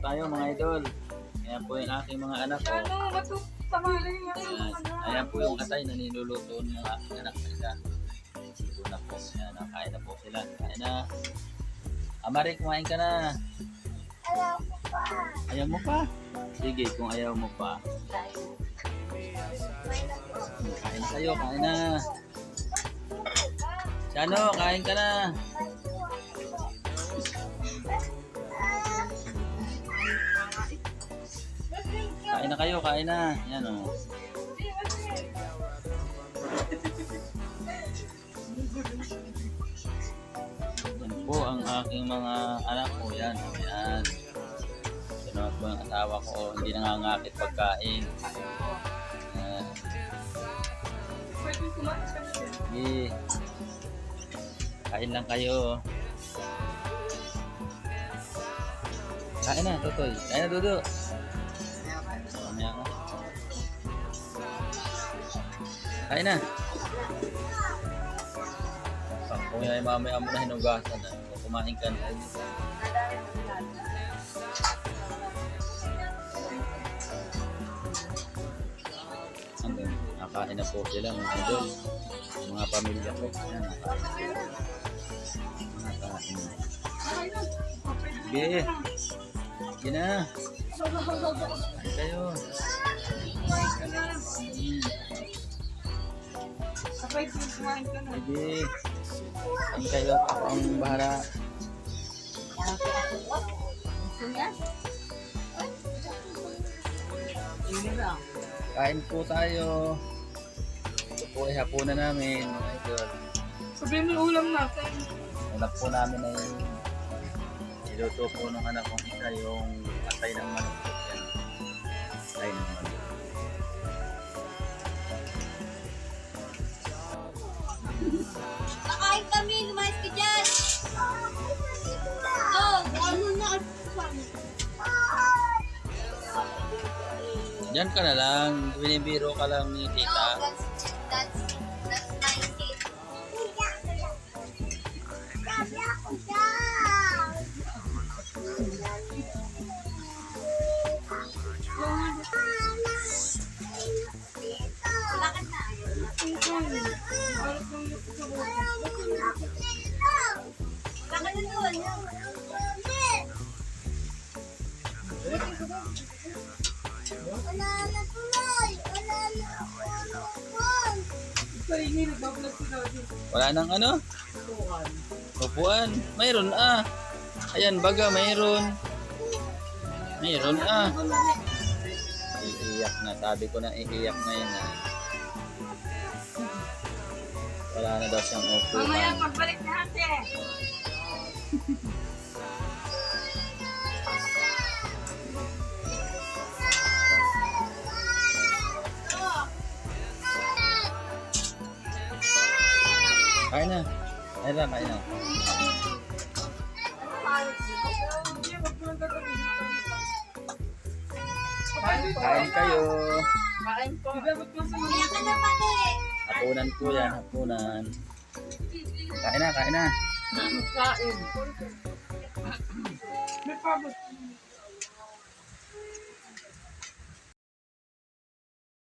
tayo mga idol. Ayan po yung aking mga anak ko. Ano, matutamali nga. Ayan, ayan po yung atay na niluluto ng aking anak na isa. Ito na po. Ayan, nakain na po sila. Kain na. Amari, kumain ka na. Ayaw mo pa? Sige, kung ayaw mo pa. Kain tayo, kain na. Chano, kain ka na. Na kayo, kain na. Yan o. Yan po ang aking mga anak ko. Yan, yan. Sunod po ang asawa ko. Hindi nangangakit pagkain. Yan. Sige. Kain lang kayo. Kain na, Totoy. Kain na, Dudu. Kain na. Pag kung yan ay mamaya mo na hinugasan, ah. Kung kumain ka na. Hanggang nakain na po sila mga idol. Mga pamilya ko. Yan, nakain na. Nakain na. Sige. Sige na. Kain kayo. Sige. Kain kayo. Ako ang bahala. Kain po tayo. Ito po ay hapunan namin. Sabihin mo yung ulam natin. Ulap po namin ay niluto po ng anak kong isa yung atay ng manok. Diyan ka na lang. Binibiro ka lang ni No, tita. that's, that's, that's my kid. Lakad na. Wala na tuloy. Wala na Daddy. Wala nang ano? Upuan. Mayroon ah. Ayan, baga, mayroon. Mayroon ah. Iiyak na. Sabi ko na iiyak na yun ah. Wala na daw siyang Mamaya upuan. pagbalik natin. Kain na. Kain na, kain na. Kain kayo. Kain po. Hapunan po yan, hapunan. Kain na, kain na. Kain. May pabot.